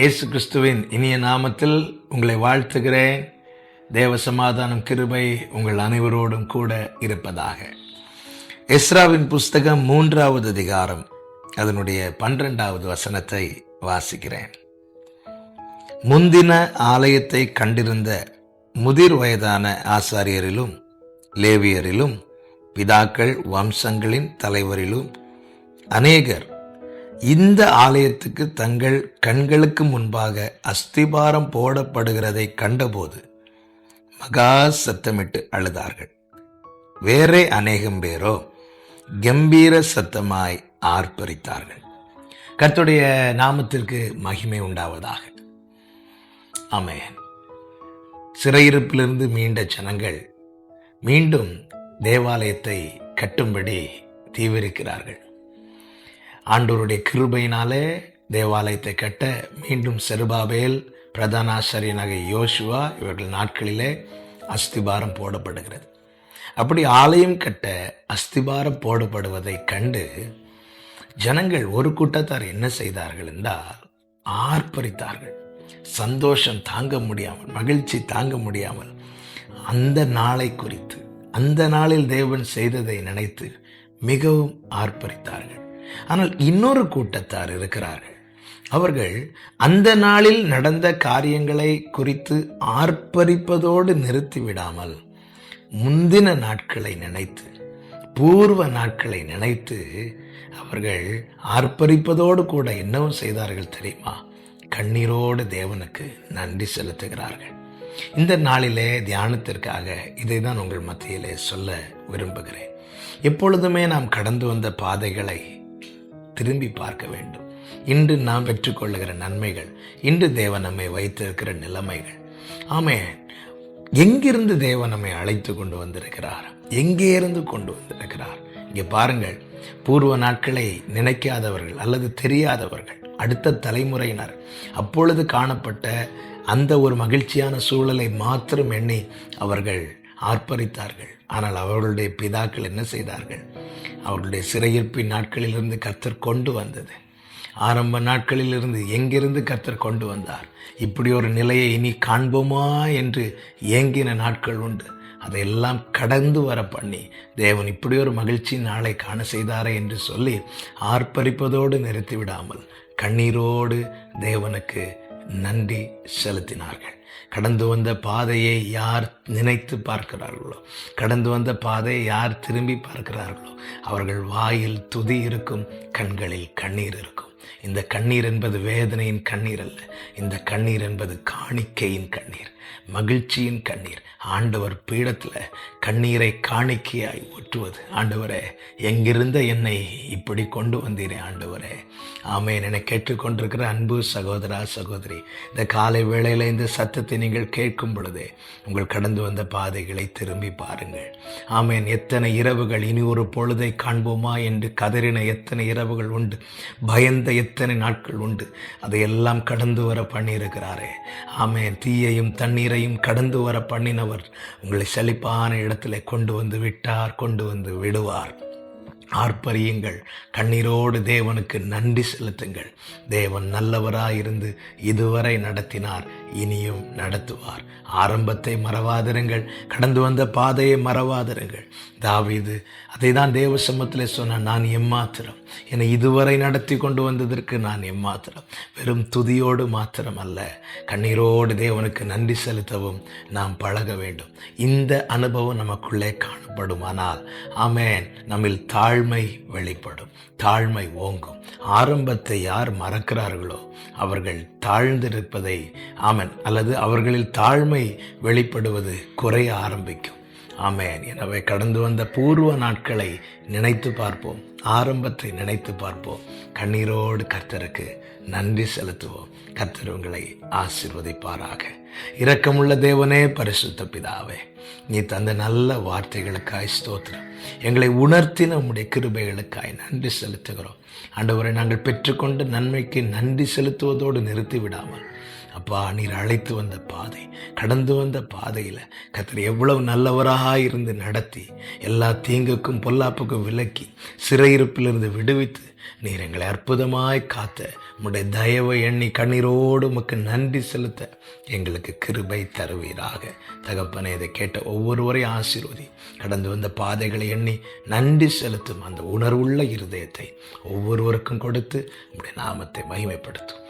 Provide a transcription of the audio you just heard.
இயேசு கிறிஸ்துவின் இனிய நாமத்தில் உங்களை வாழ்த்துகிறேன். தேவ சமாதானம் கிருபை உங்கள் அனைவரோடும் கூட இருப்பதாக. எஸ்ராவின் புஸ்தகம் மூன்றாவது அதிகாரம் அதனுடைய பன்னிரெண்டாவது வசனத்தை வாசிக்கிறேன். முந்தின ஆலயத்தை கண்டிருந்த முதிர் வயதான ஆசாரியரிலும் லேவியரிலும் பிதாக்கள் வம்சங்களின் தலைவரிலும் அநேகர் இந்த ஆலயத்துக்கு தங்கள் கண்களுக்கு முன்பாக அஸ்திபாரம் போடப்படுகிறதை கண்டபோது மகா சத்தமிட்டு அழுதார்கள். வேறே அநேகம் பேரோ கம்பீர சத்தமாய் ஆர்ப்பரித்தார்கள். கத்துடைய நாமத்திற்கு மகிமை உண்டாவதாக. ஆமென். சிறையிருப்பிலிருந்து மீண்ட ஜனங்கள் மீண்டும் தேவாலயத்தை கட்டும்படி தீவிரிக்கிறார்கள். ஆண்டோருடைய கிருபையினாலே தேவாலயத்தை கட்ட மீண்டும் செருபாபேல் பிரதானாசிரியனாக யோசுவா இவர்கள் நாட்களிலே அஸ்திபாரம் போடப்படுகிறது. அப்படி ஆலயம் கட்ட அஸ்திபாரம் போடப்படுவதை கண்டு ஜனங்கள் ஒரு கூட்டத்தார் என்ன செய்தார்கள் என்றால் ஆர்ப்பரித்தார்கள். சந்தோஷம் தாங்க முடியாமல் மகிழ்ச்சி தாங்க முடியாமல் அந்த நாளை குறித்து அந்த நாளில் தேவன் செய்ததை நினைத்து மிகவும் ஆர்ப்பரித்தார்கள். ஆனால் இன்னொரு கூட்டத்தார் இருக்கிறார்கள். அவர்கள் அந்த நாளில் நடந்த காரியங்களை குறித்து ஆர்ப்பரிப்பதோடு நிறுத்திவிடாமல் முந்தின நாட்களை நினைத்து பூர்வ நாட்களை நினைத்து அவர்கள் ஆர்ப்பரிப்பதோடு கூட என்னவும் செய்தார்கள் தெரியுமா? கண்ணீரோடு தேவனுக்கு நன்றி செலுத்துகிறார்கள். இந்த நாளிலே தியானத்திற்காக இதை தான் உங்கள் மத்தியிலே சொல்ல விரும்புகிறேன். எப்பொழுதுமே நாம் கடந்து வந்த பாதைகளை திரும்பி பார்க்க வேண்டும். இன்று நாம் பெற்றுக்கொள்ளுகிற நன்மைகள் இன்று தேவன் நம்மை வைத்திருக்கிற நிலைமைகள். ஆமே எங்கிருந்து தேவன் நம்மை அழைத்து கொண்டு வந்திருக்கிறார்? எங்கே இருந்து கொண்டு வந்திருக்கிறார்? இங்கே பாருங்கள் பூர்வ நாட்களை நினைக்காதவர்கள் அல்லது தெரியாதவர்கள் அடுத்த தலைமுறையினர் அப்பொழுது காணப்பட்ட அந்த ஒரு மகிழ்ச்சியான சூழலை மாத்திரம் எண்ணி அவர்கள் ஆர்ப்பரித்தார்கள். ஆனால் அவர்களுடைய பிதாக்கள் என்ன செய்தார்கள்? அவர்களுடைய சிறையிருப்பின் நாட்களிலிருந்து கர்த்தர் கொண்டு வந்தது. ஆரம்ப நாட்களிலிருந்து எங்கிருந்து கர்த்தர் கொண்டு வந்தார்? இப்படி ஒரு நிலையை இனி காண்போமா என்று ஏங்கின நாட்கள் உண்டு. அதையெல்லாம் கடந்து வர பண்ணி தேவன் இப்படி ஒரு மகிழ்ச்சி நாளை காண செய்தாரே என்று சொல்லி ஆர்ப்பரிப்பதோடு நிறுத்திவிடாமல் கண்ணீரோடு தேவனுக்கு நன்றி செலுத்தினார்கள். கடந்து வந்த பாதையை யார் நினைத்து பார்க்கிறார்களோ கடந்து வந்த பாதையை யார் திரும்பி பார்க்கிறார்களோ அவர்கள் வாயில் துதி இருக்கும் கண்களில் கண்ணீர் இருக்கும். இந்த கண்ணீர் என்பது வேதனையின் கண்ணீர் அல்ல. இந்த கண்ணீர் என்பது காணிக்கையின் கண்ணீர் மகிழ்ச்சியின் கண்ணீர். ஆண்டவர் பீடத்தில் கண்ணீரை காணிக்கையாய் ஒற்றுவது ஆண்டவரே எங்கிருந்த என்னை இப்படி கொண்டு வந்தீரே ஆண்டவரே. ஆமேன். என கேட்டுக்கொண்டிருக்கிற அன்பு சகோதரா சகோதரி இந்த காலை வேளையில் இந்த சத்தத்தை நீங்கள் கேட்கும் பொழுது உங்கள் கடந்து வந்த பாதைகளை திரும்பி பாருங்கள். ஆமேன். எத்தனை இரவுகள் இனி ஒரு பொழுதை காண்போமா என்று கதறின எத்தனை இரவுகள் உண்டு பயந்த எத்தனை நாட்கள் உண்டு அதையெல்லாம் கடந்து வர பண்ணியிருக்கிறாரே. ஆமேன். தீயையும் தண்ணீரையும் கடந்து வர பண்ணினவர் உங்களை செழிப்பான இடத்துல கொண்டு வந்து விட்டார் கொண்டு வந்து விடுவார். ஆர்ப்பரியுங்கள். கண்ணீரோடு தேவனுக்கு நன்றி செலுத்துங்கள். தேவன் நல்லவராயிருந்து இதுவரை நடத்தினார் இனியும் நடத்துவார். ஆரம்பத்தை மறவாதிருங்கள் கடந்து வந்த பாதையை மறவாதிருங்கள். தாவிது அதை தான் தேவ சமத்தில் சொன்ன நான் எம்மாத்திரம். என்னை இதுவரை நடத்தி கொண்டு வந்ததற்கு நான் எம்மாத்திரம். வெறும் துதியோடு மாத்திரம் அல்ல கண்ணீரோடு தேவனுக்கு நன்றி செலுத்தவும் நாம் பழக வேண்டும். இந்த அனுபவம் நமக்குள்ளே காணும். காணப்படுமானால் ஆமேன். நம்மில் தாழ்மை வெளிப்படும் தாழ்மை ஓங்கும். ஆரம்பத்தை யார் மறக்கிறார்களோ அவர்கள் தாழ்ந்திருப்பதை ஆமன். அல்லது அவர்களில் தாழ்மை வெளிப்படுவது குறைய ஆரம்பிக்கும். ஆமேன். எனவே கடந்து வந்த பூர்வ நாட்களை நினைத்து பார்ப்போம். ஆரம்பத்தை நினைத்து பார்ப்போம். கண்ணீரோடு கர்த்தருக்கு நன்றி செலுத்துவோம். கர்த்தர் உங்களை ஆசிர்வதிப்பாராக. இரக்கமுள்ள தேவனே பரிசுத்த பிதாவே நீ தந்த நல்ல வார்த்தைகளுக்காய் ஸ்தோத்திரம். எங்களை உணர்த்தின உம்முடைய கிருபைகளுக்காய் நன்றி செலுத்துகிறோம். ஆண்டவரை நாங்கள் பெற்றுக்கொண்டு நன்மைக்கு நன்றி செலுத்துவதோடு நிறுத்தி விடாமல் அப்பா நீர் அழைத்து வந்த பாதை கடந்து வந்த பாதையில் கத்தர் எவ்வளவு நல்லவராக இருந்து நடத்தி எல்லா தீங்குக்கும் பொல்லாப்புக்கும் விலக்கி சிறையிருப்பிலிருந்து விடுவித்து நீர் எங்களை அற்புதமாய் காத்த உடைய தயவை எண்ணி கண்ணீரோடு உமக்கு நன்றி செலுத்த எங்களுக்கு கிருபை தருவீராக. தகப்பனை இதை கேட்ட ஒவ்வொருவரையும் ஆசீர்வதி கடந்து வந்த பாதைகளை எண்ணி நன்றி செலுத்தும் அந்த உணர்வுள்ள இருதயத்தை ஒவ்வொருவருக்கும் கொடுத்து உடைய நாமத்தை மகிமைப்படுத்தும்.